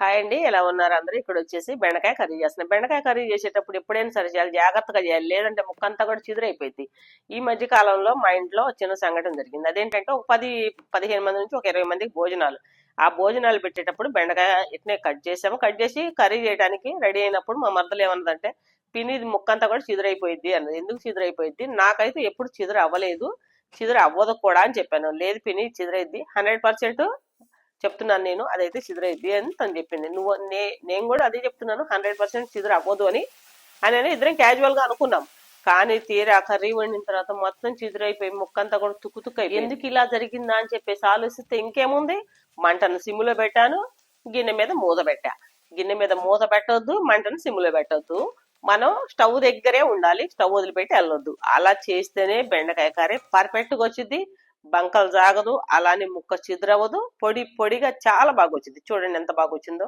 Hi అండి ఎలా ఉన్నారు అందరూ? ఇక్కడ వచ్చేసి బెండకాయ కర్రీ చేస్తున్నాం. బెండకాయ కర్రీ చేసేటప్పుడు ఎప్పుడైనా సరే చేయాలి జాగ్రత్తగా చేయాలి. లేదంటే ముక్కంతా కూడా చిదురైపోయింది ఈ మధ్య కాలంలో మా ఇంట్లో చిన్న సంఘటన జరిగింది. అదేంటంటే ఒక పది పదిహేను మంది నుంచి ఒక ఇరవై మందికి భోజనాలు. ఆ భోజనాలు పెట్టేటప్పుడు బెండకాయ ఇట్నే కట్ చేసాము. కట్ చేసి కర్రీ చేయడానికి రెడీ అయినప్పుడు మా మరదలు ఏమన్నదంటే పిని ముక్కంతా కూడా చిదురైపోయింది అన్నది. ఎందుకు చిదురైపోయింది నాకైతే ఎప్పుడు చిదురు అవ్వలేదు చిదురు అవ్వదు కూడా అని చెప్పాను. లేదు పిని చిదిరైద్ది. హండ్రెడ్ పర్సెంట్ చెప్తున్నాను నేను అదైతే చిదురైద్ది అని తను చెప్పింది. నువ్వు నే నేను కూడా అదే చెప్తున్నాను హండ్రెడ్ పర్సెంట్ చిదురు అవ్వదు అని. అని ఇద్దరం క్యాజువల్గా అనుకున్నాం. కానీ తీరా కర్రీ వండిన తర్వాత మొత్తం చిదురైపోయి ముక్కంతా కూడా తుక్కు తుక్కు ఎందుకు ఇలా జరిగిందా అని చెప్పేసి ఆలోచిస్తే ఇంకేముంది? మంటను సిమ్ములో పెట్టాను గిన్నె మీద మూత పెట్టా. గిన్నె మీద మూత పెట్టొద్దు మంటను సిమ్ములో పెట్టొద్దు. మనం స్టవ్ దగ్గరే ఉండాలి స్టవ్ వదిలిపెట్టి వెళ్ళొద్దు. అలా చేస్తేనే బెండకాయ కర్రీ పర్ఫెక్ట్గా వచ్చింది బంకలు జాగదు అలానే ముక్క చిదురవ్వదు. పొడి పొడిగా చాలా బాగా వచ్చింది చూడండి ఎంత బాగా వచ్చిందో